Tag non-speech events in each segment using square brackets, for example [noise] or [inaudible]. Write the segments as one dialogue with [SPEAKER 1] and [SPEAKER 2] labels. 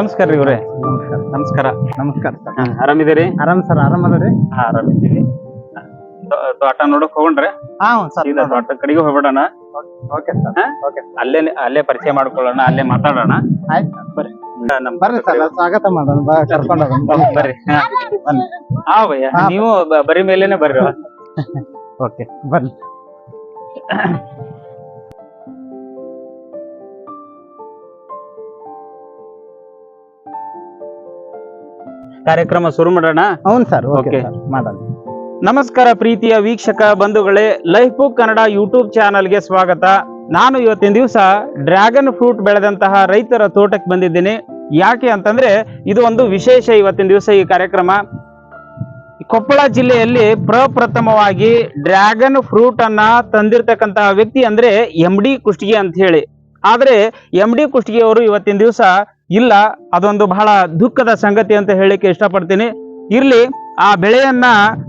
[SPEAKER 1] ನಮಸ್ಕಾರ ರೀ ಇವ್ರೆ
[SPEAKER 2] ನಮಸ್ಕಾರ.
[SPEAKER 1] ನಮಸ್ಕಾರ.
[SPEAKER 2] ನಮಸ್ಕಾರ ಸರ್.
[SPEAKER 1] ಆರಾಮಿದ್ದೀರಿ?
[SPEAKER 2] ಆರಾಮ್ ಸರ್ ಆರಾಮ್ ಅದರಿ
[SPEAKER 1] ಹಾ ಆರಾಮಿದ್ದೀವಿ. ತೋಟ ನೋಡಕ್ ಹೋಗೋಣ್ರಿ.
[SPEAKER 2] ಹಾ ಸರ್.
[SPEAKER 1] ಸೀದಾ ತೋಟ ಕಡೆಗೆ ಹೋಗ್ಬಿಡೋಣ.
[SPEAKER 2] Okay sir. ಓಕೆ
[SPEAKER 1] ಅಲ್ಲೇ ಅಲ್ಲೇ ಪರಿಚಯ ಮಾಡ್ಕೊಳ್ಳೋಣ ಅಲ್ಲೇ ಮಾತಾಡೋಣ.
[SPEAKER 2] ಆಯ್ತು ಬರ್ರಿ.
[SPEAKER 1] ಹಾ, ನಮ್
[SPEAKER 2] ಬರ್ರಿ ಸರ್ ಸ್ವಾಗತ ಮಾಡೋಣ ಬಾ ಕರ್ಕೊಂಡು ಹೋಗೋಣ.
[SPEAKER 1] ಬರ್ರಿ. ಹಾ.
[SPEAKER 2] ಬನ್ನಿ.
[SPEAKER 1] ಹಾ ಭಯ್ಯ.
[SPEAKER 2] ಹಾ.
[SPEAKER 1] ನೀವು ಬರೀ ಮೇಲೇನೆ ಬರ್ರಿ [laughs]
[SPEAKER 2] ಓಕೆ ಬನ್ನಿ
[SPEAKER 1] ಕಾರ್ಯಕ್ರಮ ಶುರು ಮಾಡೋಣ?
[SPEAKER 2] ಹೌನ್ ಸರ್ ಓಕೆ. ಮಾಡೋಣ.
[SPEAKER 1] ನಮಸ್ಕಾರ ಪ್ರೀತಿಯ ವೀಕ್ಷಕ ಬಂಧುಗಳೇ ಲೈಫ್ ಬುಕ್ ಕನ್ನಡ ಯೂಟ್ಯೂಬ್ ಚಾನಲ್ಗೆ ಸ್ವಾಗತ. ನಾನು ಇವತ್ತಿನ ದಿವಸ ಡ್ರ್ಯಾಗನ್ ಫ್ರೂಟ್ ಬೆಳೆದಂತಹ ರೈತರ ತೋಟಕ್ಕೆ ಬಂದಿದ್ದೀನಿ. ಯಾಕೆ ಅಂತಂದ್ರೆ ಇದು ಒಂದು ವಿಶೇಷ ಇವತ್ತಿನ ದಿವಸ ಈ ಕಾರ್ಯಕ್ರಮ. ಕೊಪ್ಪಳ ಜಿಲ್ಲೆಯಲ್ಲಿ ಪ್ರಪ್ರಥಮವಾಗಿ ಡ್ರ್ಯಾಗನ್ ಫ್ರೂಟ್ ಅನ್ನ ತಂದಿರ್ತಕ್ಕಂತಹ ವ್ಯಕ್ತಿ ಅಂದ್ರೆ ಎಂ ಡಿ ಕುಷ್ಟಗಿ ಅಂತ ಹೇಳಿ. ಆದ್ರೆ ಎಂ ಡಿ ಕುಷ್ಟಗಿ ಅವರು ಇವತ್ತಿನ ದಿವಸ ಇಲ್ಲ, ಅದೊಂದು ಬಹಳ ದುಃಖದ ಸಂಗತಿ ಅಂತ ಹೇಳಿಕ್ಕೆ ಇಷ್ಟಪಡ್ತೀನಿ. ಇರ್ಲಿ, ಆ ಬೆಳೆಯನ್ನ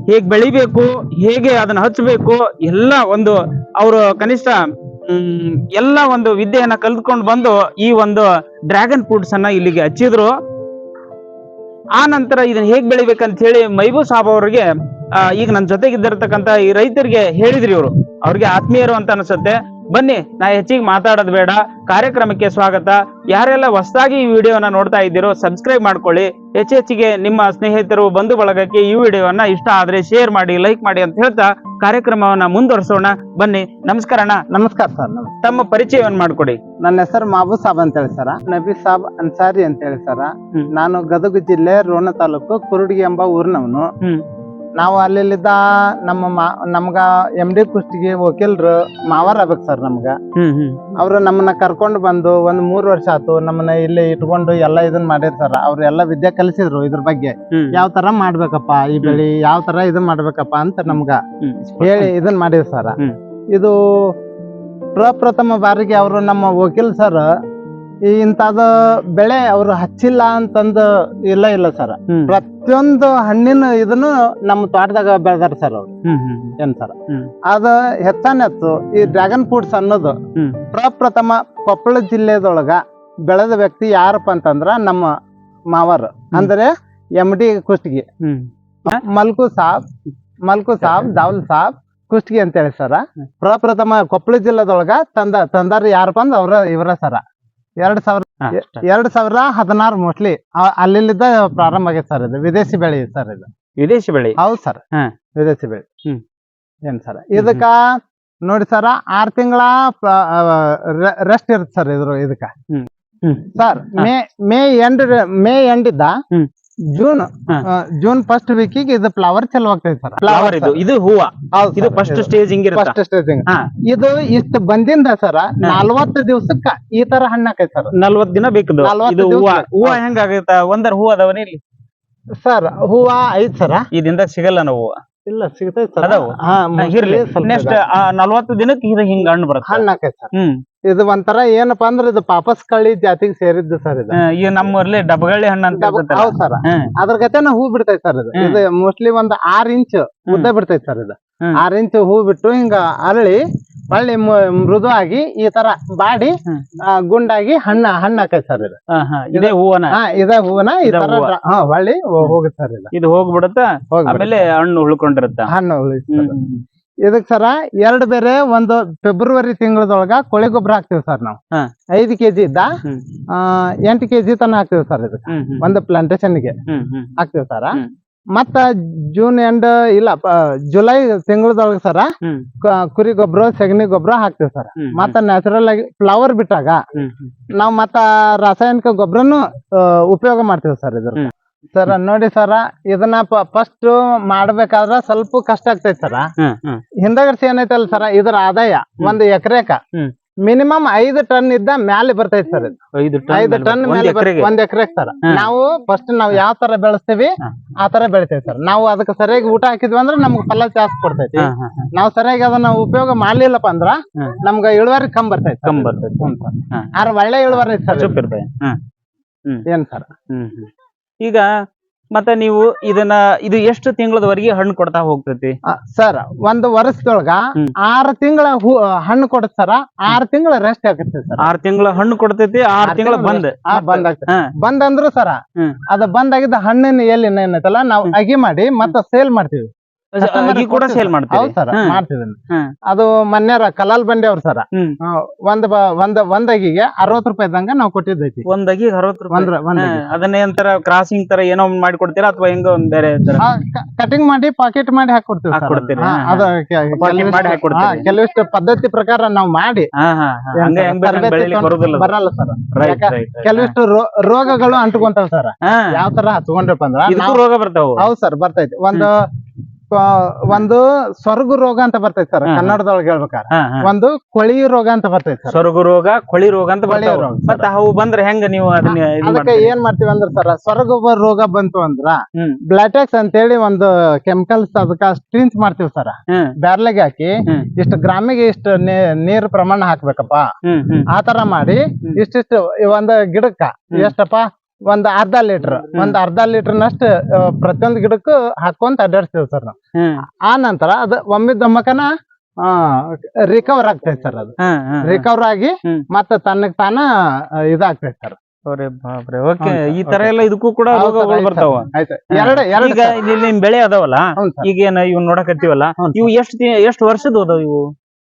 [SPEAKER 1] ಹೇಗೆ ಬೆಳಿಬೇಕು, ಹೇಗೆ ಅದನ್ನ ಹಚ್ಚಬೇಕು, ಎಲ್ಲ ಒಂದು ಅವರು ಕನಿಷ್ಠ ಎಲ್ಲ ಒಂದು ವಿದ್ಯೆಯನ್ನ ಕಲ್ತ್ಕೊಂಡು ಬಂದು ಈ ಒಂದು ಡ್ರ್ಯಾಗನ್ ಫ್ರೂಟ್ಸ್ ಅನ್ನ ಇಲ್ಲಿಗೆ ಹಚ್ಚಿದ್ರು. ಆ ನಂತರ ಇದನ್ನ ಹೇಗ್ ಬೆಳಿಬೇಕಂತ ಹೇಳಿ ಮೈಬೂ ಸಾಬ್ ಅವ್ರಿಗೆ ಈಗ ನನ್ನ ಜೊತೆಗಿದ್ದಿರ್ತಕ್ಕಂತ ಈ ರೈತರಿಗೆ ಹೇಳಿದ್ರಿ ಇವರು. ಅವ್ರಿಗೆ ಆತ್ಮೀಯರು ಅಂತ ಅನ್ಸುತ್ತೆ. ಬನ್ನಿ ನಾ ಹೆಚ್ಚಿಗೆ ಮಾತಾಡೋದು ಬೇಡ. ಕಾರ್ಯಕ್ರಮಕ್ಕೆ ಸ್ವಾಗತ. ಯಾರೆಲ್ಲ ಹೊಸದಾಗಿ ಈ ವಿಡಿಯೋನ ನೋಡ್ತಾ ಇದ್ದೀರೋ ಸಬ್ಸ್ಕ್ರೈಬ್ ಮಾಡ್ಕೊಳ್ಳಿ. ಹೆಚ್ಚೆಚ್ಚಿಗೆ ನಿಮ್ಮ ಸ್ನೇಹಿತರು ಬಂಧು ಬಳಗಕ್ಕೆ ಈ ವಿಡಿಯೋವನ್ನ ಇಷ್ಟ ಆದ್ರೆ ಶೇರ್ ಮಾಡಿ ಲೈಕ್ ಮಾಡಿ ಅಂತ ಹೇಳ್ತಾ ಕಾರ್ಯಕ್ರಮವನ್ನ ಮುಂದುವರಿಸೋಣ. ಬನ್ನಿ ನಮಸ್ಕಾರಣ ಅಣ್ಣ.
[SPEAKER 2] ನಮಸ್ಕಾರ ಸರ್
[SPEAKER 1] ತಮ್ಮ ಪರಿಚಯವನ್ನ ಮಾಡ್ಕೊಡಿ.
[SPEAKER 2] ನನ್ನ ಹೆಸರು ಮಾಬು ಸಾಬ್ ಅಂತ ಹೇಳಿ ಸರ. ನಬಿ ಸಾಬ್ ಅನ್ಸಾರಿ ಅಂತ ಹೇಳಿ ಸರ. ನಾನು ಗದಗ ಜಿಲ್ಲೆ ರೋಣ ತಾಲೂಕು ಕುರುಡಿ ಎಂಬ ಊರಿನವನು. ನಾವು ಅಲ್ಲಿಲ್ಲಿದ್ದ ನಮ್ಮ ಮಾ ನಮ್ಗ ಎಂ ಡಿ ಕುಸ್ತಿಗೆ ವಕೀಲರು ಮಾವಾರ ಆಗ್ಬೇಕು ಸರ್ ನಮ್ಗ. ಅವ್ರು ನಮ್ಮನ್ನ ಕರ್ಕೊಂಡು ಬಂದು ಒಂದ್ ಮೂರ್ ವರ್ಷ ಆತು ನಮ್ಮನ್ನ ಇಲ್ಲಿ ಇಟ್ಕೊಂಡು ಎಲ್ಲಾ ಇದನ್ ಸರ್. ಅವ್ರು ಎಲ್ಲಾ ವಿದ್ಯೆ ಕಲಿಸಿದ್ರು ಇದ್ರ ಬಗ್ಗೆ. ಯಾವ ತರ ಮಾಡ್ಬೇಕಪ್ಪ ಈ ಬೆಳಿ ಯಾವ ತರ ಇದನ್ ಮಾಡ್ಬೇಕಪ್ಪ ಅಂತ ನಮ್ಗ ಹೇಳಿ ಇದನ್ ಮಾಡಿರ್ ಸರ್. ಇದು ಪ್ರಪ್ರಥಮ ಬಾರಿಗೆ ಅವರು ನಮ್ಮ ವಕೀಲ್ ಸರ್ ಈ ಇಂತಾದ ಬೆಳೆ ಅವ್ರು ಹಚ್ಚಿಲ್ಲ ಅಂತಂದು ಇಲ್ಲ ಇಲ್ಲ ಸರ್ ಪ್ರತಿಯೊಂದು ಹಣ್ಣಿನ ಇದನ್ನು ನಮ್ಮ ತೋಟದಾಗ ಬೆಳೆದಾರ ಸರ್ ಅವ್ರು. ಏನ್ ಸರ್. ಅದ ಹೆಚ್ಚಾನೆಚ್ಚು ಈ ಡ್ರ್ಯಾಗನ್ ಫ್ರೂಟ್ಸ್ ಅನ್ನೋದು. ಪ್ರಪ್ರಥಮ ಕೊಪ್ಪಳ ಜಿಲ್ಲೆದೊಳಗ ಬೆಳೆದ ವ್ಯಕ್ತಿ ಯಾರಪ್ಪ ಅಂತಂದ್ರ ನಮ್ಮ ಮಾವರ್. ಅಂದ್ರೆ ಎಂ ಡಿ ಕುಷ್ಟಗಿ. ಮಲ್ಕು ಸಾಬ್ ಮಲ್ಕು ಸಾಬ್ ದಾವಲ್ ಸಾಬ್ ಕುಷ್ಟಗಿ ಅಂತ ಹೇಳಿ ಸರ ಪ್ರಪ್ರಥಮ ಕೊಪ್ಪಳ ಜಿಲ್ಲೆದೊಳಗ ತಂದ ತಂದಾರ ಯಾರಪ್ಪ ಅಂದ್ರ ಅವ್ರ ಇವರ ಸರ ಎರಡ್ ಸಾವಿರ ಎರಡ್ ಸಾವಿರ ಹದಿನಾರು ಮೋಸ್ಟ್ಲಿ ಅಲ್ಲಿಂದ ಪ್ರಾರಂಭ ಆಗೈತೆ ಸರ್ ಇದು. ವಿದೇಶಿ ಬೆಳೆ ಸರ್ ಇದು.
[SPEAKER 1] ವಿದೇಶಿ ಬೆಳೆ?
[SPEAKER 2] ಹೌದು ಸರ್. ವಿದೇಶಿ ಬೆಳೆ.
[SPEAKER 1] ಹ್ಮ್.
[SPEAKER 2] ಏನ್ ಸರ್? ಇದಕ್ಕ ನೋಡಿ ಸರ್ ಆರ್ ತಿಂಗಳ ರೆಸ್ಟ್ ಇರುತ್ತೆ ಸರ್ ಇದ್ರ ಇದಕ್ಕ. Sir May May end May end ಇದ್ದ. ಜೂನ್. ಜೂನ್ ಫಸ್ಟ್ ವೀಕಿಗೆ ಇದು ಫ್ಲವರ್ ಚಲೋ ಆಗ್ತೈತೆ ಸರ್
[SPEAKER 1] ಫ್ಲವರ್ ಇದು ಇದು ಹೂವ. ಇದು ಫಸ್ಟ್ ಸ್ಟೇಜ್ ಹಿಂಗಿರುತ್ತೆ
[SPEAKER 2] ಫಸ್ಟ್ ಸ್ಟೇಜಿಂಗ್ ಇದು ಇಷ್ಟು ಬಂದಿಂದ ಸರ ನಲ್ವತ್ತು ದಿವಸಕ್ಕ ಈ ತರ ಹಣ್ಣಾಕೈತೆ ಸರ್
[SPEAKER 1] ನಲ್ವತ್ ದಿನ ಬೇಕು
[SPEAKER 2] ಹೂವಾ
[SPEAKER 1] ಇದು ಹೂವ. ಹೂವ ಹೆಂಗಾಗತ್ತ? ಒಂದರ ಹೂವ ಅದಾವನ ಇಲ್ಲಿ?
[SPEAKER 2] ಸರ್ ಹೂವ ಐತ್ ಸರ
[SPEAKER 1] ಇದಿಂದ ಸಿಗಲ್ಲ ನಾವು ಹೂವ.
[SPEAKER 2] ಇಲ್ಲ ಸಿಗ್ತೈತೆ ಸರ್.
[SPEAKER 1] ಅದಾವು?
[SPEAKER 2] ಹಾ
[SPEAKER 1] ಮುಗಿರ್ಲಿ ನೆಕ್ಸ್ಟ್ ನಲ್ವತ್ತು ದಿನಕ್ಕೆ ಇದು ಹಿಂಗ ಹಣ್ಣು ಬರುತ್ತೆ.
[SPEAKER 2] ಹಣ್ಣಾಕೈತೆ ಸರ್.
[SPEAKER 1] ಹ್ಮ್.
[SPEAKER 2] ಇದು ಒಂಥರ ಏನಪ್ಪಾ ಅಂದ್ರೆ ಇದು ಪಾಪಸ್ ಕಳ್ಳಿ ಜಾತಿಗೆ ಸೇರಿದ್ದು ಸರ್ ಇದು.
[SPEAKER 1] ಈ ನಮ್ಮೂರ್ಲಿ ಡಬಗಳ್ಳಿ ಹಣ್ಣು ಅಂತ.
[SPEAKER 2] ಹೌದ್ ಸರ್. ಅದ್ರ ಗತೆನ ಹೂ ಬಿಡ್ತೈತೆ ಸರ್ ಇದು. ಇದು ಮೋಸ್ಟ್ಲಿ ಒಂದ್ ಆರ್ ಇಂಚ್ ಉದ್ದ ಬಿಡ್ತೈತೆ ಸರ್ ಇದು. ಆರ್ ಇಂಚ್ ಹೂ ಬಿಟ್ಟು ಹಿಂಗ ಅರಳಿ ಹೊಳ್ಳಿ ಮೃದುವಾಗಿ ಈ ತರ ಬಾಡಿ ಗುಂಡಾಗಿ ಹಣ್ಣ ಹಣ್ಣ ಹಾಕೈತ್ ಸರ್ ಇದು
[SPEAKER 1] ಇದೇ ಹೂವನ?
[SPEAKER 2] ಹಾ ಇದೇ ಹೂವನ ಈ ತರ ಹಾ ಹೊಳ್ಳಿ ಹೋಗುತ್ತೆ ಸರ್ ಇದು
[SPEAKER 1] ಇದು ಹೋಗ್ಬಿಡುತ್ತ. ಆಮೇಲೆ ಹಣ್ಣು ಉಳ್ಕೊಂಡಿರುತ್ತ?
[SPEAKER 2] ಹಣ್ಣು.
[SPEAKER 1] ಹ್ಮ್.
[SPEAKER 2] ಇದಕ್ ಸರ ಎರಡ್ ಬೇರೆ ಒಂದು ಫೆಬ್ರವರಿ ತಿಂಗಳದೊಳಗ ಕೊಳಿ ಗೊಬ್ಬರ ಹಾಕ್ತಿವಿ ಸರ್ ನಾವು. ಐದು ಕೆಜಿ ಇದ್ದ ಎಂಟು ಕೆಜಿ ತನ ಹಾಕ್ತಿವಿ ಸರ್ ಇದಕ್ಕೆ. ಒಂದು ಪ್ಲಾಂಟೇಶನ್ಗೆ
[SPEAKER 1] ಹ್ಮ್, ಹ್ಮ್,
[SPEAKER 2] ಹಾಕ್ತಿವಿ ಸರ. ಮತ್ತ ಜೂನ್ ಎಂಡ್ ಇಲ್ಲ ಪ- ಜುಲೈ ತಿಂಗಳದೊಳಗ ಸರ
[SPEAKER 1] ಹ್ಮ್,
[SPEAKER 2] ಕ- ಕುರಿ ಗೊಬ್ಬರ ಸಗಣಿ ಗೊಬ್ಬರ ಹಾಕ್ತಿವಿ ಸರ್.
[SPEAKER 1] ಹ್ಮ್,
[SPEAKER 2] ಮತ್ತ ನ್ಯಾಚುರಲ್ ಆಗಿ ಫ್ಲವರ್ ಬಿಟ್ಟಾಗ
[SPEAKER 1] ನಾವು ಹ್ಮ್.
[SPEAKER 2] ನಾವ್ ಮತ್ತ ರಾಸಾಯನಿಕ ಗೊಬ್ಬರನು ಉಪಯೋಗ ಮಾಡ್ತೀವಿ ಸರ್ ಇದ್ರ
[SPEAKER 1] ಹ್ಮ್.
[SPEAKER 2] ಸರ್ ನೋಡಿ ಸರ ಇದನ್ನ ಫಸ್ಟ್ ಮಾಡ್ಬೇಕಾದ್ರ ಸ್ವಲ್ಪ ಕಷ್ಟ ಆಗ್ತೈತಿ ಸರ.
[SPEAKER 1] ಹ್ಮ್, ಹ್ಮ್,
[SPEAKER 2] ಏನೈತಲ್ಲ ಸರ ಇದರ ಆದಾಯ ಒಂದ್ ಎಕರೆಕ
[SPEAKER 1] ಹ್ಮ್.
[SPEAKER 2] ಮಿನಿಮಮ್ ಐದು ಟನ್ ಇದ್ದ ಮ್ಯಾಲೆ ಬರ್ತೈತಿ ಸರ್
[SPEAKER 1] ಐದು
[SPEAKER 2] ಐದು
[SPEAKER 1] ಟನ್
[SPEAKER 2] ಮೇಲೆ ಒಂದ್ ಎಕರೆಗೆ? ಸರ್ ನಾವು ಫಸ್ಟ್ ನಾವ್ ಯಾವ ತರ ಬೆಳೆಸ್ತೀವಿ ಆ ತರ ಬೆಳಿತೇವೆ ಸರ್ ನಾವು ಅದಕ್ಕೆ ಸರಿಯಾಗಿ ಊಟ ಹಾಕಿದ್ವಿ ಅಂದ್ರೆ ನಮ್ಗೆ ಫಲ ಜಾಸ್ತಿ ಕೊಡ್ತೈತಿ. ನಾವ್ ಸರಿಯಾಗಿ ಅದನ್ನ ಉಪಯೋಗ ಮಾಡ್ಲಿಲ್ಲಪ್ಪ ಅಂದ್ರ ನಮ್ಗೆ ಇಳುವರಿ ಕಮ್ ಬರ್ತೈತಿ
[SPEAKER 1] ಕಮ್ಮಿ ಬರ್ತೈತಿ.
[SPEAKER 2] ಆದ್ರೆ ಒಳ್ಳೆ ಇಳುವರಿ ಸರ್ ಏನ್ ಸರ್.
[SPEAKER 1] ಈಗ ಮತ್ತೆ ನೀವು ಇದನ್ನ ಇದು ಎಷ್ಟು ತಿಂಗಳವರೆಗೆ ಹಣ್ಣು ಕೊಡ್ತಾ ಹೋಗ್ತೈತಿ
[SPEAKER 2] ಸರ್ ಒಂದು ವರ್ಷದೊಳಗ ಆರ್ ತಿಂಗಳ ಹಣ್ಣು ಕೊಡತ್ ಸರ. ಆರು ತಿಂಗಳ ರೆಸ್ಟ್ ಆಗುತ್ತೆ ಸರ್.
[SPEAKER 1] ಆರ್ ತಿಂಗಳ ಹಣ್ಣು ಕೊಡ್ತೈತಿ ಆರ್ ತಿಂಗಳ ಬಂದ್.
[SPEAKER 2] ಬಂದ್ ಆಗ್ತದೆ. ಬಂದ್ ಅಂದ್ರು ಸರ ಅದ್ ಬಂದಾಗಿದ್ದ ಹಣ್ಣಿನ ಎಲ್ಲಿ ಏನೈತಲ್ಲ ನಾವು. ಅಗಿ ಮಾಡಿ ಮತ್ತೆ ಸೇಲ್ ಮಾಡ್ತೀವಿ.
[SPEAKER 1] ಕೂಡ
[SPEAKER 2] ಹೌದ್ ಸರ್. ಅದು ಮನ್ಯಾರ ಕಲಾಲ್ ಬಂಡೆ ಅವ್ರ ಸರ. ಒಂದ್ ಒಂದ್ ಒಂದ್ ಅಗಿಗೆ ಅರವತ್ ರೂಪಾಯಿ ಇದ್ದಂಗ ನಾವು ಕೊಟ್ಟಿದ್ದೈತಿ.
[SPEAKER 1] ಒಂದ್ ರೂಪಾಯಿ.
[SPEAKER 2] ಒಂದ್ರ ಒಂದ್
[SPEAKER 1] ಹಾ, ಅದನ್ನೇ ಒಂಥರ ಕ್ರಾಸಿಂಗ್ ತರ ಏನೋ ಮಾಡಿ ಕೊಡ್ತೀರಾ ಅಥವಾ ಹೆಂಗ ಒಂದ್ ಬೇರೆ
[SPEAKER 2] ಕಟಿಂಗ್ ಮಾಡಿ ಪಾಕೆಟ್ ಮಾಡಿ ಹಾಕೊಡ್ತೀವಿ sir.
[SPEAKER 1] ಹಾಕ್ಕೊಡ್ತೀರಿ,
[SPEAKER 2] ಹಾ,
[SPEAKER 1] ಹಾ,
[SPEAKER 2] ಅದು ಕೆಲವಿಷ್ಟು- ಪದ್ಧತಿ ಪ್ರಕಾರ ನಾವು ಮಾಡಿ. ಬರಲ್ಲ ಸರ್. ಕೆಲವಿಷ್ಟು ರೋ- ರೋಗಗಳು ಅಂಟ್ಕೊಂತಾವ ಸರ್. ಯಾವ ತರ ಹಚ್ಕೊಂಡ್ರಪ್ಪ ಅಂದ್ರ
[SPEAKER 1] ರೋಗ ಬರ್ತಾವ
[SPEAKER 2] ಹೌದ್ ಸರ್ ಬರ್ತೈತಿ. ಒಂದು ಒಂದು ಸ್ವರ್ಗ ರೋಗ ಅಂತ ಬರ್ತೈತಿ ಸರ್ ಕನ್ನಡದೊಳಗ ಹೇಳ್ಬೇಕಾರೆ ಒಂದು ಕೊಳಿ ರೋಗ ಅಂತ ಬರ್ತೈತಿ ಸರ್.
[SPEAKER 1] ಸೊರಗು ರೋಗ ಕೊಳಿ ರೋಗ ಅಂತ
[SPEAKER 2] ರೋಗ,
[SPEAKER 1] ಮತ್ತೆ ಅವು ಬಂದ್ರೆ ಹೆಂಗ ನೀವು ಅದನ್ನ
[SPEAKER 2] ಅದಕ್ಕೆ? ಏನ್ ಮಾಡ್ತೀವಿ ಅಂದ್ರೆ ಸರ್ ಸ್ವರ್ಗ ರೋಗ ಬಂತು ಅಂದ್ರ ಬ್ಲಾಟೆಕ್ಸ್ ಅಂತ ಹೇಳಿ ಒಂದು ಕೆಮಿಕಲ್ಸ್ ಅದಕ್ಕ ಸ್ಟ್ರಿಂಚ್ ಮಾಡ್ತೀವಿ ಸರ್. ಬ್ಯಾರ್ಲೆಗೆ ಹಾಕಿ. ಇಷ್ಟು ಗ್ರಾಮಿಗೆ ಇಷ್ಟು ನೀರ್ ಪ್ರಮಾಣ ಹಾಕ್ಬೇಕಪ್ಪ.
[SPEAKER 1] ಹ್ಮ್ ಹ್ಮ್.
[SPEAKER 2] ಆ ತರ ಮಾಡಿ. ಇಷ್ಟಿಷ್ಟು ಒಂದ್ ಗಿಡಕ್ಕ. ಎಷ್ಟಪ್ಪ? ಒಂದ್ ಅರ್ಧ ಲೀಟರ್ ಒಂದ್ ಅರ್ಧ ಲೀಟರ್ ನಷ್ಟು ಪ್ರತಿಯೊಂದು ಗಿಡಕ್ಕೂ ಹಾಕೊಂತ ಅಡ್ಡಾಡ್ತೇವೆ ಸರ್ ನಾವು. ಆ ನಂತರ ಅದು ಒಮ್ಮಿದ್ದಮ್ಮಕನ ರಿಕವರ್ ಆಗ್ತೈತೆ ಸರ್ ಅದು. ರಿಕವರ್ ಆಗಿ. ಮತ್ತೆ ತನ್ನಗ್ ತಾನ ಇದಾಗ್ತೈತೆ ಸರ್.
[SPEAKER 1] ಓಕೆ ಈ ತರ ಎಲ್ಲ ಇದಕ್ಕೂ ಕೂಡ ಬರ್ತಾವ? ಈಗ ಇಲ್ಲಿ ಬೆಳೆ ಅದಾವಲ್ಲ ಈಗೇನ ಇವ್ ನೋಡಕತ್ತೀವಲ್ಲ ಇವು ಎಷ್ಟು ಎಷ್ಟು ವರ್ಷದ ಅದಾವ ಇವು?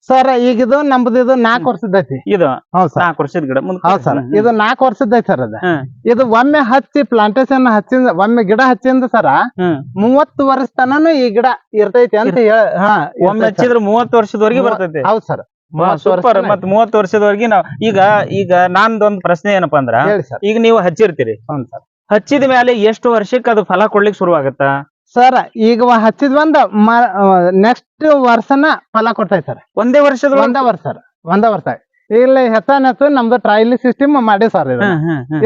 [SPEAKER 2] ಸರ್ ಈಗ ಇದು ನಮ್ದು ಇದು ನಾಲ್ಕು ವರ್ಷದೈತಿ
[SPEAKER 1] ಇದು
[SPEAKER 2] ಹೌದ್ ಸರ್.
[SPEAKER 1] ನಾಲ್ಕು ವರ್ಷದ ಗಿಡ.
[SPEAKER 2] ಹೌದ್ ಸರ್. ಇದು ನಾಲ್ಕು ವರ್ಷದೈತಿ ಸರ್ ಅದ. ಇದು ಒಮ್ಮೆ ಹಚ್ಚಿ ಪ್ಲಾಂಟೇಶನ್ ಹಚ್ಚಿಂದ ಒಮ್ಮೆ ಗಿಡ ಹಚ್ಚಿಂದ ಸರ ಮೂವತ್ತು ವರ್ಷ ತನನು ಈ ಗಿಡ ಇರ್ತೈತಿ ಅಂತ
[SPEAKER 1] ಒಮ್ಮೆ ಹಚ್ಚಿದ್ರೆ ಮೂವತ್ತು ವರ್ಷದವರೆಗೆ ಬರ್ತೈತಿ.
[SPEAKER 2] ಹೌದ್ ಸರ್.
[SPEAKER 1] ಸೂಪರ್. ಮತ್ ಮೂವತ್ತು ವರ್ಷದವರೆಗೆ ನಾವ್ ಈಗ ಈಗ ನಂದೊಂದ್ ಪ್ರಶ್ನೆ ಏನಪ್ಪಾ ಅಂದ್ರ ಈಗ ನೀವು ಹಚ್ಚಿರ್ತೀರಿ. ಹಚ್ಚಿದ ಮೇಲೆ ಎಷ್ಟು ವರ್ಷಕ್ಕೆ ಅದು ಫಲ ಕೊಡ್ಲಿಕ್ಕೆ ಶುರು ಆಗತ್ತಾ
[SPEAKER 2] ಸರ್ ಈಗ ಹಚ್ಚಿದ್ ಒಂದ್ ನೆಕ್ಸ್ಟ್ ವರ್ಷನ ಫಲ ಕೊಡ್ತೈತಿ ಸರ್
[SPEAKER 1] ಒಂದೇ ವರ್ಷದ
[SPEAKER 2] ಒಂದ ವರ್ಷ ಸರ್ ಒಂದ ವರ್ಷ. ಇಲ್ಲಿ ಹೆಚ್ಚು ನಮ್ದು ಟ್ರಯಲ್ ಸಿಸ್ಟಮ್ ಮಾಡಿ ಸರ್ ಇದು.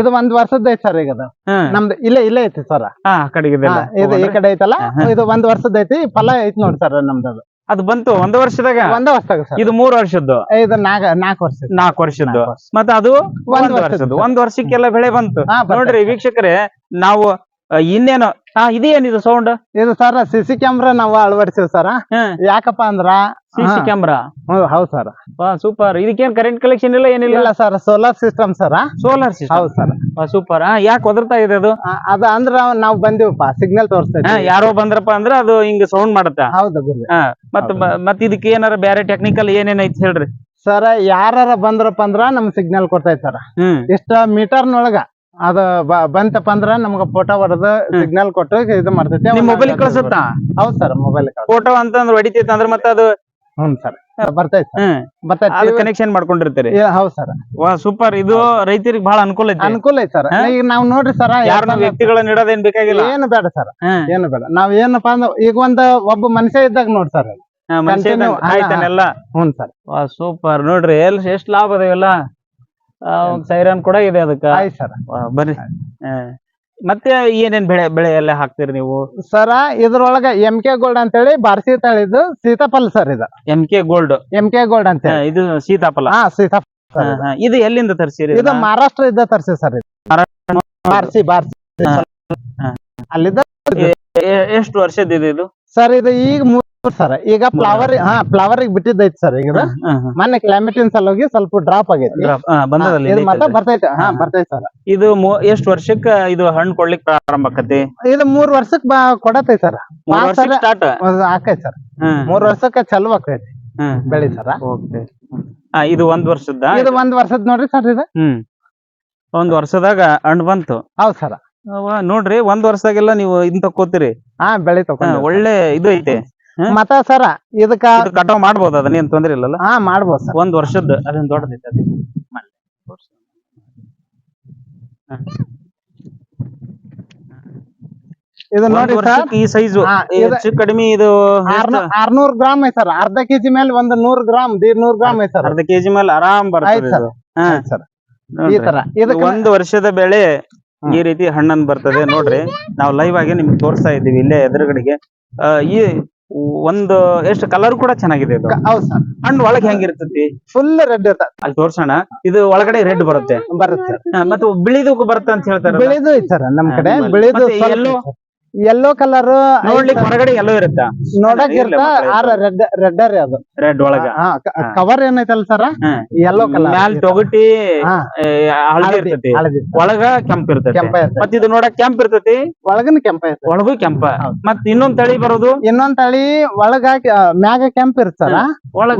[SPEAKER 2] ಇದು ಒಂದ್ ವರ್ಷದ ಐತಿ ಸರ್ ಈಗ ಅದು ನಮ್ದು ಇಲ್ಲೇ ಇಲ್ಲೇ ಐತಿ ಸರ್ ಇದು ಈ ಕಡೆ ಐತಲ್ಲ. ಇದು ಒಂದ್ ವರ್ಷದ ಐತಿ ಫಲ ಐತಿ ನೋಡಿ ಸರ್ ನಮ್ದು ಅದು.
[SPEAKER 1] ಅದು ಬಂತು ಒಂದ್ ವರ್ಷದಾಗ?
[SPEAKER 2] ಒಂದ ವರ್ಷದಾಗ
[SPEAKER 1] ಇದು ಮೂರ್ ವರ್ಷದ್ದು?
[SPEAKER 2] ಇದು ನಾಲ್ಕು ನಾಲ್ಕು ವರ್ಷ.
[SPEAKER 1] ನಾಲ್ಕು ವರ್ಷದ್ದು. ಮತ್ತೆ ಅದು
[SPEAKER 2] ಒಂದ್ ವರ್ಷದ್ದು
[SPEAKER 1] ಒಂದ್ ವರ್ಷಕ್ಕೆಲ್ಲ ಬೆಳೆ ಬಂತು. ನೋಡ್ರಿ ವೀಕ್ಷಕರೇ ನಾವು ಇನ್ನೇನು ಹಾ ಇದೇನಿದು ಸೌಂಡ್
[SPEAKER 2] ಇದು ಸರ್ ಸಿಸಿ ಕ್ಯಾಮ್ರಾ ನಾವು ಅಳವಡಿಸಿವಿ ಸರ್ ಯಾಕಪ್ಪ ಅಂದ್ರ ಸಿಸಿ.
[SPEAKER 1] ಕ್ಯಾಮ್ರಾ
[SPEAKER 2] ಹೌದ್ ಸರ್
[SPEAKER 1] ಸೂಪರ್ ಇದಕ್ಕೇನ್ ಕರೆಂಟ್ ಕಲೆಕ್ಷನ್ ಇಲ್ಲ ಏನಿಲ್ಲ?
[SPEAKER 2] ಇಲ್ಲ sir solar system sir
[SPEAKER 1] solar system
[SPEAKER 2] ಹೌದ್ ಸರ್
[SPEAKER 1] ಸೂಪರ್ ಯಾಕೆ ಒದರ್ತಾ ಇದೆ ಅದು?
[SPEAKER 2] ಅದ ಅಂದ್ರ ನಾವು ಬಂದಿವಪ್ಪ ಸಿಗ್ನಲ್ ತೋರಿಸ್ತೇವೆ
[SPEAKER 1] ಯಾರೋ ಬಂದ್ರಪ್ಪ ಅಂದ್ರ ಅದು ಹಿಂಗ ಸೌಂಡ್ ಮಾಡತ್ತ?
[SPEAKER 2] ಹೌದು
[SPEAKER 1] ಮತ್ತ ಮತ್ ಇದಕ್ಕೆ ಏನಾರ ಬೇರೆ ಟೆಕ್ನಿಕಲ್ ಏನೇನ್ ಐತಿ ಹೇಳ್ರಿ?
[SPEAKER 2] ಸರ್ ಯಾರ ಬಂದ್ರಪ್ಪ ಅಂದ್ರ ನಮ್ ಸಿಗ್ನಲ್ ಕೊಡ್ತೈತಿ ಸರ್ ಇಷ್ಟ ಮೀಟರ್ ಮೀಟರ್ನೊಳಗ ಅದ ಬಂತಪ್ಪ ಅಂದ್ರ ನಮ್ಗ ಫೋಟೋ ಹೊಡೆದು ಸಿಗ್ನಲ್ ಕೊಟ್ಟು ಇದು ಮಾಡ್ತೈತಿ.
[SPEAKER 1] ನಿಮ್ ಮೊಬೈಲ್ ಕಳ್ಸತ್ತ?
[SPEAKER 2] ಹೌದ್ ಸರ್ ಮೊಬೈಲ್
[SPEAKER 1] ಫೋಟೋ ಅಂತಂದ್ರ ಹೊಡಿತೈತಿ ಅಂದ್ರ ಮತ್ತ ಅದು
[SPEAKER 2] ಹ್ಮ್ ಸರ್ ಬರ್ತೈತಿ
[SPEAKER 1] ಹ್ಮ್.
[SPEAKER 2] ಬರ್ತೈತಿ
[SPEAKER 1] ಕನೆಕ್ಷನ್ ಮಾಡ್ಕೊಂಡಿರ್ತೀರಿ.
[SPEAKER 2] ಹೌದ್ ಸರ್
[SPEAKER 1] ವಾ ಸೂಪರ್ ಇದು ರೈತರಿಗೆ ಬಹಳ ಅನುಕೂಲ ಐತಿ.
[SPEAKER 2] ಅನುಕೂಲ ಐತಿ ಸರ್ ಈಗ ನಾವ್ ನೋಡ್ರಿ ಸರ್
[SPEAKER 1] ಯಾರನ್ನ ವ್ಯಕ್ತಿಗಳನ್ನ ಇಡೋದೇನ್ ಬೇಕಾಗಿಲ್ಲ.
[SPEAKER 2] ಏನು ಬೇಡ ಸರ್ ಏನು ಬೇಡ. ನಾವ್ ಏನಪ್ಪಾ ಅಂದ್ರ ಈಗ ಒಂದ್ ಒಬ್ಬ ಮನುಷ್ಯ ಇದ್ದಾಗ ನೋಡ್ ಸರ್
[SPEAKER 1] ಮನುಷ್ಯ ಆಯ್ತಾನೆಲ್ಲ
[SPEAKER 2] ಹ್ಞೂ ಸರ್
[SPEAKER 1] ವಾ ಸೂಪರ್ ನೋಡ್ರಿ ಎಲ್ ಎಷ್ಟ್ ಲಾಭ ಅದಾವೆಲ್ಲ ಸೈರನ್ ಕೂಡ ಇದೆ ಅದಕ್ಕ.
[SPEAKER 2] ಆಯ್ತು ಸರ್.
[SPEAKER 1] ಬರ್ರಿ. ಮತ್ತೆ ಏನೇನ್ ಬೆಳೆ ಬೆಳೆ ಎಲ್ಲ ಹಾಕ್ತೀರಿ ನೀವು?
[SPEAKER 2] ಸರ ಇದ್ರೊಳಗ ಎಂ ಕೆ ಗೋಲ್ಡ್ ಅಂತೇಳಿ ಬಾರ್ಸಿ ತಳಿದು ಸೀತಾಫಲ ಸರ್ ಇದು.
[SPEAKER 1] M K gold.
[SPEAKER 2] M K gold ಅಂತ
[SPEAKER 1] ಇದು ಸೀತಾಫಲ.
[SPEAKER 2] ಹಾ ಸೀತಾಫಲ.
[SPEAKER 1] ಇದು. ಎಲ್ಲಿಂದ ತರ್ಸಿರಿ
[SPEAKER 2] ಇದು ಮಹಾರಾಷ್ಟ್ರ ಇದ್ದ ತರ್ಸಿ ಸರ್ ಇದು. ಬಾರ್ಸಿ ಬಾರ್ಸಿ. ಅಲ್ಲಿದ್ದ
[SPEAKER 1] ಎಷ್ಟು ವರ್ಷದ ಇದು? ಇದು
[SPEAKER 2] ಸರ್ ಇದು ಈಗ ಮೂರ್ ಸರ್ ಈಗ ಫ್ಲವರ್ ಹಾ ಫ್ಲವರ್ ಬಿಟ್ಟಿದ್ದೈತಿ ಸರ್ ಈಗ. ಮೊನ್ನೆ ಅಲ್ಲಿ ಕ್ಲೈಮೇಟಿನ್ ಸಲುವಾಗಿ ಸ್ವಲ್ಪ ಡ್ರಾಪ್ ಆಗೈತಿ. ಮತ್ತೆ. ಹಾ
[SPEAKER 1] ಹಾ.
[SPEAKER 2] ಸರ್.
[SPEAKER 1] ಇದು ಎಷ್ಟ್ ವರ್ಷಕ್ಕ ಇದು ಹಣ್ಣು ಕೊಡ್ಲಿಕ್ ಪ್ರಾರಂಭ ಆಕತಿ
[SPEAKER 2] ಇದು ಮೂರ್ ವರ್ಷಕ್ ಕೊಡತೈತಿ ಸರ್.
[SPEAKER 1] ಸ್ಟಾರ್ಟ್
[SPEAKER 2] ಆಕೈತಿ ಸರ್. ಮೂರ್ ವರ್ಷಕ್ಕ ಚಲೋ ಆಕೈತಿ ಬೆಳಿ ಸರ್.
[SPEAKER 1] ಇದು ಒಂದ್ ವರ್ಷದ
[SPEAKER 2] ಇದು ಒಂದ್ ವರ್ಷದ ನೋಡ್ರಿ ಸರ್ ಇದು.
[SPEAKER 1] ಒಂದ್ ವರ್ಷದಾಗ ಹಣ್ಣು ಬಂತು.
[SPEAKER 2] ಹೌದ್ ಸರ್.
[SPEAKER 1] ನೋಡ್ರಿ ಒಂದ್ ವರ್ಷದಾಗೆಲ್ಲ ನೀವು ಇನ್ ತಕ್ಕೋತೀರಿ
[SPEAKER 2] ಹಾ ಬೆಳಿ ತಕೊಂಡ್
[SPEAKER 1] ಒಳ್ಳೆ ಇದು ಐತೆ.
[SPEAKER 2] ಮತ್ತ ಸರ ಇದಕ್ಕ
[SPEAKER 1] ಇದು ಕಟಾವ್ ಮಾಡ್ಬೋದು ಅದನ್ನ ಏನ್ ತೊಂದ್ರೆ ಇಲ್ಲಲ್ಲ?
[SPEAKER 2] ಹಾ ಮಾಡ್ಬೋದು ಸರ್.
[SPEAKER 1] ಒಂದ್ ವರ್ಷದ ಅದನ್ನ ದೊಡ್ಡದೈತೆ ಅದು.
[SPEAKER 2] ಇದು ನೋಡಿ ಸರ್.
[SPEAKER 1] ಈ ಸೈಜ್
[SPEAKER 2] ಇದು-
[SPEAKER 1] ಹೆಚ್ಚು ಕಡಿಮೆ ಇದು?
[SPEAKER 2] ಆರ್ನೂರ್ ಗ್ರಾಮ್ ಐತೆ ಸರ್. ಅರ್ಧ ಕೆಜಿ ಮೇಲೆ ಒಂದ್ ನೂರ್ ಗ್ರಾಮ್ ದೀಡ್ ನೂರ್ ಗ್ರಾಮ್ ಐತ್ ಸರ್.
[SPEAKER 1] ಅರ್ಧ ಕೆಜಿ ಮೇಲೆ ಆರಾಮ್ ಬರ್ತದೆ
[SPEAKER 2] ಒಂದ್ ಸರ್.
[SPEAKER 1] ಇದು. ಹಾ,
[SPEAKER 2] ಸರ್. ಈ. ತರ. ಇದಕ್ಕ
[SPEAKER 1] ಒಂದು ವರ್ಷದ ಬೆಳೆ ಈ ರೀತಿ ಹಣ್ಣನ್ ಬರ್ತದೆ ನೋಡ್ರಿ. ನಾವು ಲೈವ್ ಆಗಿ ನಿಮ್ಗೆ ತೋರಿಸ್ತಾ ಇದ್ದೀವಿ ಇಲ್ಲೇ ಎದುರುಗಡೆಗೆ. ಈ ಒಂದು ಎಷ್ಟು ಕಲರ್ ಕೂಡ ಚೆನ್ನಾಗಿದೆ ಇದು.
[SPEAKER 2] ಹೌದ್ ಸರ್.
[SPEAKER 1] ಹಣ್ಣು ಒಳಗೆ ಹೆಂಗಿರ್ತತಿ?
[SPEAKER 2] ಫುಲ್ ರೆಡ್ ಇರ್ತದೆ.
[SPEAKER 1] ಅಲ್ಲಿ ತೋರ್ಸೋಣ. ಇದು ಒಳಗಡೆ ರೆಡ್ ಬರುತ್ತೆ.
[SPEAKER 2] ಬರುತ್ತೆ.
[SPEAKER 1] ಮತ್ತೆ ಬಿಳಿದು ಬರುತ್ತೆ ಅಂತ ಹೇಳ್ತಾರೆ
[SPEAKER 2] ಬಿಳಿದು ಐತ್ ಸರ್ ನಮ್ ಕಡೆ. ಬಿಳಿದು
[SPEAKER 1] ಮತ್ತೆ
[SPEAKER 2] ಯೆಲ್ಲೋ ಕಲರ್
[SPEAKER 1] ನೋಡ್ಲಿಕ್ಕೆ ಹೊರಗಡೆ ಎಲ್ಲೋ ಇರುತ್ತ?
[SPEAKER 2] ನೋಡಕ್ ಇರ್ತ ಆರ ರೆಡ್ ರೆಡ್ ರೀ ಅದು.
[SPEAKER 1] ರೆಡ್ ಒಳಗ.
[SPEAKER 2] ಕವರ್ ಏನೈತಲ್ ಸರ. ಯೆಲ್ಲೋ ಕಲರ್
[SPEAKER 1] ಮ್ಯಾಲ್ ತೊಗಟಿ ಹಳದಿ ಇರ್ತೈತಿ. ಒಳಗ ಕೆಂಪ್ ಇರ್ತೈತಿ.
[SPEAKER 2] ಕೆಂಪ ಮತ್ತ
[SPEAKER 1] ಮತ್ ಇದು ನೋಡಕ್ ಕೆಂಪ್ ಇರ್ತೈತಿ?
[SPEAKER 2] ಒಳಗನ್ ಕೆಂಪ
[SPEAKER 1] ಒಳಗೂ ಕೆಂಪ.
[SPEAKER 2] ಮತ್ತ
[SPEAKER 1] ಮತ್ ಇನ್ನೊಂದ್ ತಳಿ ಬರೋದು?
[SPEAKER 2] ಇನ್ನೊಂದ್ ತಳಿ ಒಳಗ ಮ್ಯಾಗ ಕೆಂಪ್ ಇರ್ತಾರ
[SPEAKER 1] ಒಳಗ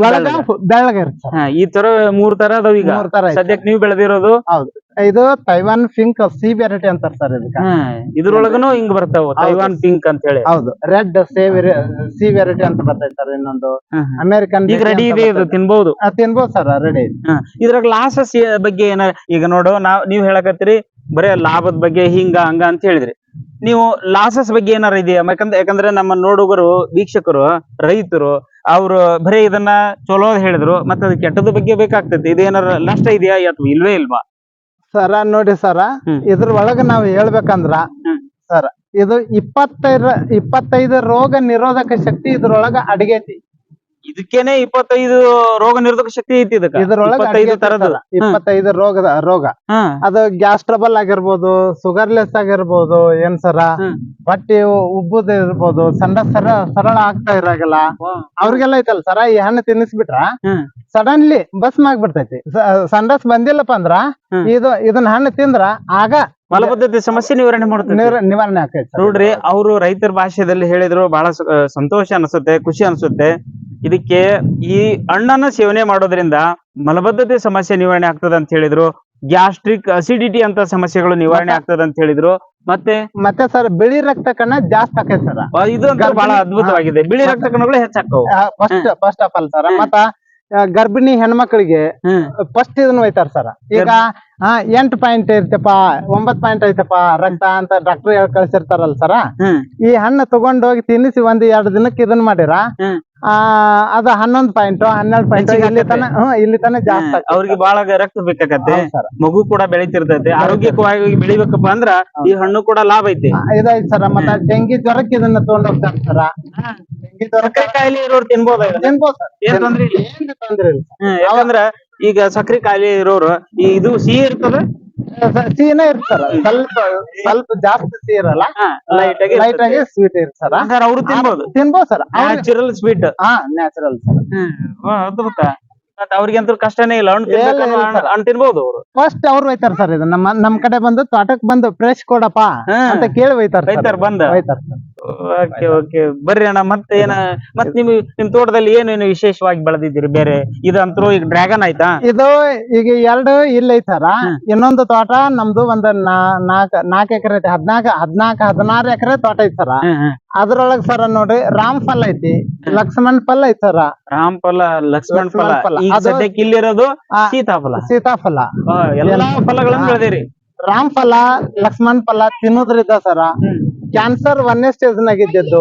[SPEAKER 2] ಬೆಳ್ಳಗ ಇರ್ತಾರ
[SPEAKER 1] ಈ ತರ ಮೂರ್ ತರ ಅದಾವ ಈಗ. ಸದ್ಯಕ್ ನೀವ್ ಬೆಳೆದಿರೋದು?
[SPEAKER 2] ಇದು ತೈವಾನ್ ಪಿಂಕ್ ಸಿ ವೆರೈಟಿ ಅಂತಾರ ಸರ್ ಇದಕ್ಕ.
[SPEAKER 1] ಇದ್ರೊಳಗನು ಹಿಂಗ್ ಬರ್ತಾವ ತೈವಾನ್ ಪಿಂಕ್ ಅಂತ ಹೇಳಿ
[SPEAKER 2] ಹೌದು ರೆಡ್ ಸಿ ಸಿ ವೆರೈಟಿ ಅಂತ ಬರ್ತೈತಿ ಸರ್ ಇನ್ನೊಂದು. ಅಮೆರಿಕನ್
[SPEAKER 1] ಈಗ ರೆಡಿ ಇದೆ ಇದು ತಿನ್ಬಹುದು
[SPEAKER 2] ತಿನ್ಬೋದು? ಸರ್ ರೆಡಿ
[SPEAKER 1] ಇದ್ರಾಗ ಲಾಸಸ್ ಬಗ್ಗೆ ಏನ ಈಗ ನೋಡು ನಾವ್ ನೀವ್ ಹೇಳಕತ್ತೀರಿ ಬರೇ ಲಾಭದ ಬಗ್ಗೆ ಹಿಂಗ ಹಂಗ ಅಂತ ಹೇಳಿದ್ರಿ. ನೀವು ಲಾಸಸ್ ಬಗ್ಗೆ ಏನಾರ ಇದೆಯಾ? ಯಾಕಂದ್ರೆ ಯಾಕಂದ್ರೆ ನಮ್ಮ ನೋಡುಗರು ವೀಕ್ಷಕರು ರೈತರು ಅವ್ರು ಬರೇ ಇದನ್ನ ಚಲೋ ಹೇಳಿದ್ರು ಮತ್ತೆ ಅದು ಕೆಟ್ಟದ ಬಗ್ಗೆ ಬೇಕಾಗ್ತೈತಿ. ಇದೇನಾರ ನಷ್ಟ ಇದೆಯಾ? ಅಥವಾ ಇಲ್ವೇ ಇಲ್ವಾ?
[SPEAKER 2] ಸರ ನೋಡಿ ಸರ. ಇದ್ರ ಒಳಗ ನಾವ್ ಹೇಳ್ಬೇಕಂದ್ರ. ಸರ್ ಇದು ಇಪ್ಪತ್ತೈದ ಇಪ್ಪತ್ತೈದು ರೋಗ ನಿರೋಧಕ ಶಕ್ತಿ ಇದ್ರೊಳಗ ಅಡಿಗೈತಿ
[SPEAKER 1] ಇದಕ್ಕೇನೆ ಇಪ್ಪತ್ತೈದು ರೋಗ ನಿರೋಧಕ ಶಕ್ತಿ ಐತಿ ಇದಕ್ಕ.
[SPEAKER 2] ಇದ್ರೊಳಗ
[SPEAKER 1] ಇಪ್ಪತ್ತೈದು.
[SPEAKER 2] ಇಪ್ಪತ್ತೈದು ರೋಗದ ರೋಗ. ಅದು ಗ್ಯಾಸ್ ಟ್ರಬಲ್ ಆಗಿರ್ಬೋದು ಶುಗರ್ಲೆಸ್ ಆಗಿರ್ಬೋದು ಏನ್ ಸರ?
[SPEAKER 1] ಬಟ್ಟೆ
[SPEAKER 2] ಹೊಟ್ಟಿ ಉಬ್ಬುದ ಇರ್ಬೋದು ಸಣ್ಣ ಸರ ಸರಳ ಆಗ್ತಾ ಇರಾಗಲ್ಲ. ಅವ್ರಿಗೆಲ್ಲ ಐತಲ್ಲ ಸರ? ಈ ಹಣ್ಣು ತಿನ್ನಿಸ್ಬಿಟ್ರ ಸಡನ್ಲಿ ಬಸ್ ಆಗ್ಬಿಡ್ತೈತಿ. ಸಂಡಸ್ ಬಂದಿಲ್ಲಪ್ಪ ಅಂದ್ರ. ಇದು ಇದನ್ನ ಹಣ್ಣು ತಿಂದ್ರ ಆಗ
[SPEAKER 1] ಮಲಬದ್ಧತೆ ಸಮಸ್ಯೆ ನಿವಾರಣೆ
[SPEAKER 2] ಮಾಡ್ತಾರೆ ನಿವಾರಣೆ ಆಗ್ತೈತಿ.
[SPEAKER 1] ನೋಡ್ರಿ ಅವರು ರೈತರ ಭಾಷೆದಲ್ಲಿ ಹೇಳಿದ್ರು ಬಹಳ ಸಂತೋಷ ಅನಿಸುತ್ತೆ ಖುಷಿ ಅನಿಸುತ್ತೆ. ಇದಕ್ಕೆ ಈ ಹಣ್ಣನ್ನ ಸೇವನೆ ಮಾಡೋದ್ರಿಂದ ಮಲಬದ್ಧತೆ ಸಮಸ್ಯೆ ನಿವಾರಣೆ ಆಗ್ತದೆ ಅಂತ ಹೇಳಿದ್ರು. ಗ್ಯಾಸ್ಟ್ರಿಕ್ ಅಸಿಡಿಟಿ ಅಂತ ಸಮಸ್ಯೆಗಳು ನಿವಾರಣೆ ಆಗ್ತದೆ ಅಂತ ಹೇಳಿದ್ರು. ಮತ್ತೆ?
[SPEAKER 2] ಮತ್ತೆ ಸರ್ ಬಿಳಿ ರಕ್ತ ಕಣ ಜಾಸ್ತಿ ಆಕೈತಿ ಸರ್.
[SPEAKER 1] ಇದು ಬಹಳ ಅದ್ಭುತವಾಗಿದೆ. ಬಿಳಿ ರಕ್ತ ಕಣಗಳು ಹೆಚ್ಚಾಗ್ತವೆ
[SPEAKER 2] first first of all sir. ಮತ್ತ ಗರ್ಭಿಣಿ ಹೆಣ್ಮಕ್ಳಿಗೆ ಫಸ್ಟ್ ಇದನ್ನ ಒಯ್ತಾರ ಸರ್. ಈಗ ಹಾ ಎಂಟ್ ಪಾಯಿಂಟ್ ಐತಪ್ಪ ಒಂಬತ್ ಪಾಯಿಂಟ್ ಐತಪ್ಪ ರಕ್ತ ಅಂತ ಡಾಕ್ಟರ್ ಹೇಳಿ ಕಳ್ಸಿರ್ತಾರಲ್ಲ ಸರ. ಈ ಹಣ್ಣು ತಗೊಂಡೋಗಿ ತಿನ್ನಿಸಿ ಒಂದ್ ಎರಡ್ ದಿನಕ್ಕೆ ಇದನ್ ಮಾಡಿರ? ಅದು ಹನ್ನೊಂದ್ ಪಾಯಿಂಟ್ ಹನ್ನೆರಡು ಪಾಯಿಂಟ್ ಇಲ್ಲಿ. ತನ ಹ್ಮ್ ಇಲ್ಲಿ ತನ ಜಾಸ್ತಿ ಆಗ್ತೈತೆ.
[SPEAKER 1] ಅವ್ರಿಗೆ ಬಹಳ ರಕ್ತ ಬೇಕಾಗತ್ತೆ ಮಗು ಕೂಡ ಬೆಳಿತಿರ್ತೈತೆ. ಆರೋಗ್ಯಕವಾಗಿ ಬೆಳಿಬೇಕಪ್ಪ ಅಂದ್ರ ಈ ಹಣ್ಣು ಕೂಡ ಲಾಭ ಐತಿ.
[SPEAKER 2] ಇದೈತ್ ಸರ. ಮತ್ತ ಡೆಂಗಿ ಜ್ವರಕ್ಕೆ ಇದನ್ನ ತಗೊಂಡ್ ಹೋಗ್ತಾರ ಸರ ಡೆಂಗಿ ಜ್ವರಕ್ಕೆ
[SPEAKER 1] ಸಕ್ಕರೆ ಕಾಯಿಲೆ ಇರೋರು ತಿನ್ಬೋದ
[SPEAKER 2] ತಿನ್ಬೋದು ಸರ್.
[SPEAKER 1] ಏನ್ ತೊಂದ್ರೆ ಇಲ್ಲ?
[SPEAKER 2] ಏನ್ ತೊಂದ್ರೆ ಇಲ್ಲ
[SPEAKER 1] ಹ್ಮ್, ಯಾಕಂದ್ರ ಈಗ ಸಕ್ರಿ ಕಾಯಿಲೆ ಇರೋರು ಈ ಇದು ಸಿಹಿ ಇರ್ತದ?
[SPEAKER 2] ಸಿಹಿನೇ ಇರ್ತಾರ ಸ್ವಲ್ಪ ಸ್ವಲ್ಪ ಜಾಸ್ತಿ ಸಿಹಿ ಇರಲ್ಲ.
[SPEAKER 1] ಲೈಟ್ ಆಗಿ
[SPEAKER 2] ಲೈಟ್ ಆಗಿ ಸ್ವೀಟ್ ಇರ್ತಾರ
[SPEAKER 1] ಅವರು ತಿನ್ಬೋದು?
[SPEAKER 2] ತಿನ್ಬೋದು ಸರ್.
[SPEAKER 1] ನ್ಯಾಚುರಲ್ ಸ್ವೀಟ್
[SPEAKER 2] ಹಾ ನ್ಯಾಚುರಲ್ ಸರ್.
[SPEAKER 1] ಅದ್ಭುತ. ಮತ್ತ ಅವ್ರಿಗಂತೂ ಕಷ್ಟನೇ ಇಲ್ಲ. ಹಣ್ಣು ಹಣ್ಣು ಅವರು.
[SPEAKER 2] ಫಸ್ಟ್ ಅವ್ರು ಒಯ್ತಾರ ಸರ್ ಇದು. ನಮ್ಮ ನಮ್ ಕಡೆ ಬಂದು ತೋಟಕ್ ಬಂದು ಫ್ರೆಶ್ ಕೊಡಪ್ಪ ಅಂತ ಕೇಳಿ ಒಯ್ತಾರ
[SPEAKER 1] ರೈತರು ಬಂದ.
[SPEAKER 2] ಒಯ್ತಾರ ಸರ್.
[SPEAKER 1] ಓಕೆ ಓಕೆ ಬರ್ರಿ ಅಣ್ಣ ಮತ್ತೆ ಏನ ಮತ್ ನಿಮ್ ನಿಮ್ ತೋಟದಲ್ಲಿ ಏನೇನು ವಿಶೇಷವಾಗಿ ಬೆಳೆದಿದ್ದೀರಿ ಬೇರೆ? ಇದಂತೂ ಈಗ ಡ್ರ್ಯಾಗನ್ ಆಯ್ತಾ?
[SPEAKER 2] ಇದು ಈಗ ಎರಡು ಇಲ್ಲ ಐತಾರ. ಇನ್ನೊಂದು ತೋಟ ನಮ್ದು ಒಂದ್ ನಾಕ್ ನಾಲ್ಕ್ ಎಕರೆ ಐತಿ ಹದ್ನಾಕ ಹದ್ನಾಕ್ ಹದಿನಾರು ಎಕರೆ ತೋಟ ಐತಿ ಸರ.
[SPEAKER 1] ಹ್ಮ್.
[SPEAKER 2] ಅದ್ರೊಳಗ್ ಸರ ನೋಡ್ರಿ ರಾಮ್ ಫಲ್ ಐತಿ ಲಕ್ಷ್ಮಣ್ ಫಲ್ ಐತಿ ಸರ.
[SPEAKER 1] ಲಕ್ಷ್ಮಣ ಫಲ
[SPEAKER 2] ಲಕ್ಷ್ಮಣ್ ಫಲ.
[SPEAKER 1] ಸದ್ಯಕ್ಕೆ ಇಲ್ಲಿರೋದು ಸೀತಾಫಲ.
[SPEAKER 2] ಸೀತಾಫಲ.
[SPEAKER 1] ಎಲ್ಲಾ ಫಲಗಳನ್ನ
[SPEAKER 2] ಫಲಗಳನ್ನು
[SPEAKER 1] ಬೆಳೆದಿರಿ.
[SPEAKER 2] ರಾಮ್ ಫಲ ಲಕ್ಷ್ಮಣ್ ಫಲ ತಿನ್ನೋದ್ರಿಂದ ಸರ ಕ್ಯಾನ್ಸರ್ ಒಂದೇ ಸ್ಟೇಜ್ ನಾಗ ಇದ್ದಿದ್ದು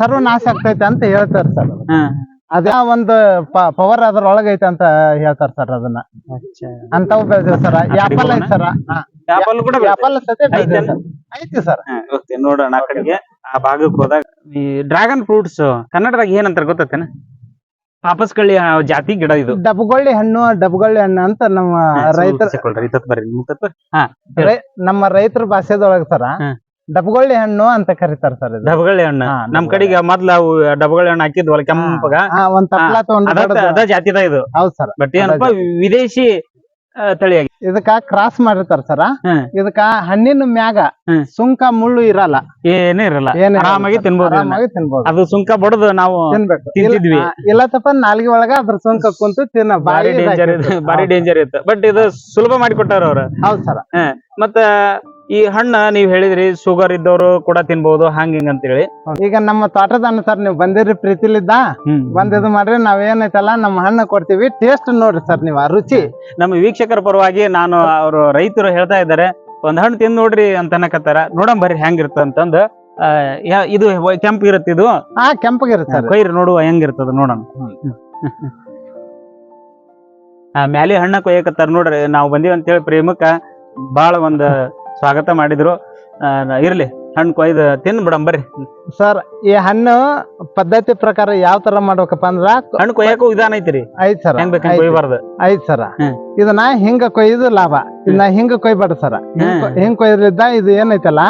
[SPEAKER 2] ಸರ್ವನಾಶ ಆಗ್ತೈತೆ ಅಂತ ಹೇಳ್ತಾರ ಸರ್ ಅದೇ ಒಂದು ಪವರ್ ಅದ್ರೊಳಗ ಐತೆ ಅಂತ ಹೇಳ್ತಾರ ಸರ್ ಅದನ್ನ. ಅಂತವ್ ಬೆಳೆದಿವಿ ಸರ್ ಆಪಲ್ ಐತಿ ಸರ್
[SPEAKER 1] ಆಪಲ್ ಕೂಡ
[SPEAKER 2] ಆಪಲ್ ಸತೆ ಐತಿ ಸರ್
[SPEAKER 1] ನೋಡೋಣ ಆ ಕಡೆಗೆ. ಆ ಭಾಗಕ್ಕೆ ಹೋದಾಗ ಈ ಡ್ರ್ಯಾಗನ್ ಫ್ರೂಟ್ಸ್ ಕನ್ನಡದಾಗ ಏನಂತಾರೆ ಗೊತ್ತೇನ ಪಾಪಸ್ಕಳ್ಳಿ ಜಾತಿ ಗಿಡ ಇದು.
[SPEAKER 2] ಡಬ್ಗೊಳ್ಳಿ ಹಣ್ಣು ಡಬ್ಗೊಳ್ಳಿ ಹಣ್ಣು ಅಂತ ನಮ್ಮ ರೈತರ ನಮ್ಮ ರೈತರ ಭಾಷೆದೊಳಗ ಸರ. ಡಬ್ಗೊಳ್ಳಿ ಹಣ್ಣು ಅಂತ ಕರಿತಾರ ಸರ್
[SPEAKER 1] ಡಬಗಳ್ಳಿ ಹಣ್ಣು.
[SPEAKER 2] ಹಾ,
[SPEAKER 1] ನಮ್ ಕಡೆಗೆ ಮೊದ್ಲ ಅವು ಡಬ್ಗೊಳ್ಳಿ ಹಣ್ಣು ಹಾಕಿದ್ವಲ್ಲ ಕೆಂಪಗ?
[SPEAKER 2] ಹಾ, ಒಂದ್ ತಪ್ಲ ತಗೊಂಡ್
[SPEAKER 1] ಅದ ಅದ ಜಾತಿದ ಇದು.
[SPEAKER 2] ಹೌದ್ ಸರ್
[SPEAKER 1] ಬಟ್ ಏನಪ್ಪಾ ವಿದೇಶಿ ಆ, ತಳಿಯಾಗಿ.
[SPEAKER 2] ಇದಕ್ಕ ಕ್ರಾಸ್ ಮಾಡಿರ್ತಾರ ಸರ
[SPEAKER 1] ಹ್ಮ್.
[SPEAKER 2] ಇದಕ್ಕ ಹಣ್ಣಿನ ಮ್ಯಾಗ
[SPEAKER 1] ಹ್ಮ್.
[SPEAKER 2] ಸುಂಕ ಮುಳ್ಳು ಇರಲ್ಲ.
[SPEAKER 1] ಏನೇ ಇರಲ್ಲ.
[SPEAKER 2] ಏನ್ ಇರಲ್ಲ
[SPEAKER 1] ಆರಾಮಾಗಿ
[SPEAKER 2] sir.
[SPEAKER 1] ತಿನ್ಬೋದು ಇದನ್ನ.
[SPEAKER 2] ಆರಾಮಾಗಿ ತಿನ್ಬೋದು.
[SPEAKER 1] ಅದು ಸುಂಕ ಬಡದು ನಾವು
[SPEAKER 2] ತಿನ್ಬೇಕು.
[SPEAKER 1] ತಿಂತಿದ್ವಿ.
[SPEAKER 2] ಇಲ್ಲ- ಆ, ಇಲ್ಲ ತಪ್ಪ ನಾಲ್ಗೆ ಒಳಗ ಅದ್ರ ಸುಂಕ ಕುಂತು ತಿನ್ನ
[SPEAKER 1] ಬಾರಿ ಡೇಂಜರ್ ಬಾರಿ ಡೇಂಜರ್ ಇತ್ತು. ಬಟ್ ಇದು ಸುಲಭ ಮಾಡಿಕೊಟ್ಟಾರ ಅವ್ರ.
[SPEAKER 2] ಹೌದ್ ಸರ್
[SPEAKER 1] ಮತ್ತ ಈ ಹಣ್ಣ ನೀವ್ ಹೇಳಿದ್ರಿ ಶುಗರ್ ಇದ್ದವರು ಕೂಡ ತಿನ್ಬಹುದು ಹಂಗ ಹಿಂಗ ಅಂತ ಹೇಳಿ
[SPEAKER 2] ಈಗ ನಮ್ಮ ತೋಟದ ಸರ್ ನೀವು ಬಂದಿರಿ ಪ್ರೀತಿಲಿದ್ದ ಬಂದ್ ಇದು ಮಾಡ್ರಿ ನಾವ್ ಏನೈತಲ್ಲ ನಮ್ಮ ಹಣ್ಣು ಕೊಡ್ತೀವಿ ಟೇಸ್ಟ್ ನೋಡ್ರಿ ಸರ್ ನೀವು ಆ ರುಚಿ.
[SPEAKER 1] ನಮ್ಮ ವೀಕ್ಷಕರ ಪರವಾಗಿ ನಾನು ಅವರು ರೈತರು ಹೇಳ್ತಾ ಇದ್ದಾರೆ ಒಂದ್ ಹಣ್ಣು ತಿಂದ್ ನೋಡ್ರಿ ಅಂತ ಅನ್ನಕತ್ತಾರ ನೋಡಂ ಬರ್ರಿ ಹೆಂಗಿರ್ತ ಅಂತಂದ್ ಇದು ಕೆಂಪ್ ಇರುತ್ತೆ ಇದು.
[SPEAKER 2] ಆ ಕೆಂಪಗಿರುತ್ತೆ
[SPEAKER 1] ಕೊಯ್ರಿ ನೋಡುವ ಹೆಂಗಿರ್ತದ ನೋಡೋಣ ಆ ಮ್ಯಾಲಿ ಹಣ್ಣ ಕೊಯ್ಯಕತ್ತಾರ ನೋಡ್ರಿ ನಾವು ಅಂತ ಹೇಳಿ ಪ್ರೇಮಕ್ಕ ಬಹಳ ಒಂದ್ ಸ್ವಾಗತ ಮಾಡಿದ್ರು. ಇರಲಿ ಹಣ್ಣು ಕೊಯ್ದು ತಿನ್ ಬಿಡಮ್ ಬರ್ರಿ.
[SPEAKER 2] ಸರ್ ಈ ಹಣ್ಣು ಪದ್ಧತಿ ಪ್ರಕಾರ ಯಾವ ತರ ಮಾಡ್ಬೇಕಪ್ಪ ಅಂದ್ರ
[SPEAKER 1] ಹಣ್ಣು ಕೊಯ್ಯಕ್ಕೂ ವಿಧಾನ ಐತ್ರಿ.
[SPEAKER 2] ಐತ್ ಸರ್
[SPEAKER 1] ಕೊಯ್ಬಾರ್ದು.
[SPEAKER 2] ಐತ್ ಸರ. ಇದನ್ನ ಹಿಂಗ ಕೊಯ್ದು ಲಾಭ. ಇದನ್ನ ಹಿಂಗ ಕೊಯ್ಬಾರ್ದು ಸರ್. ಹಿಂಗ್ ಕೊಯ್ದ್ರಿದ್ದ ಇದು ಏನೈತಲ್ಲ.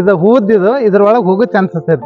[SPEAKER 2] ಇದು ಹೂದಿದು ಇದ್ರೊಳಗ್ ಹೋಗೋ ಚಾನ್ಸಸ್ ಐತೆ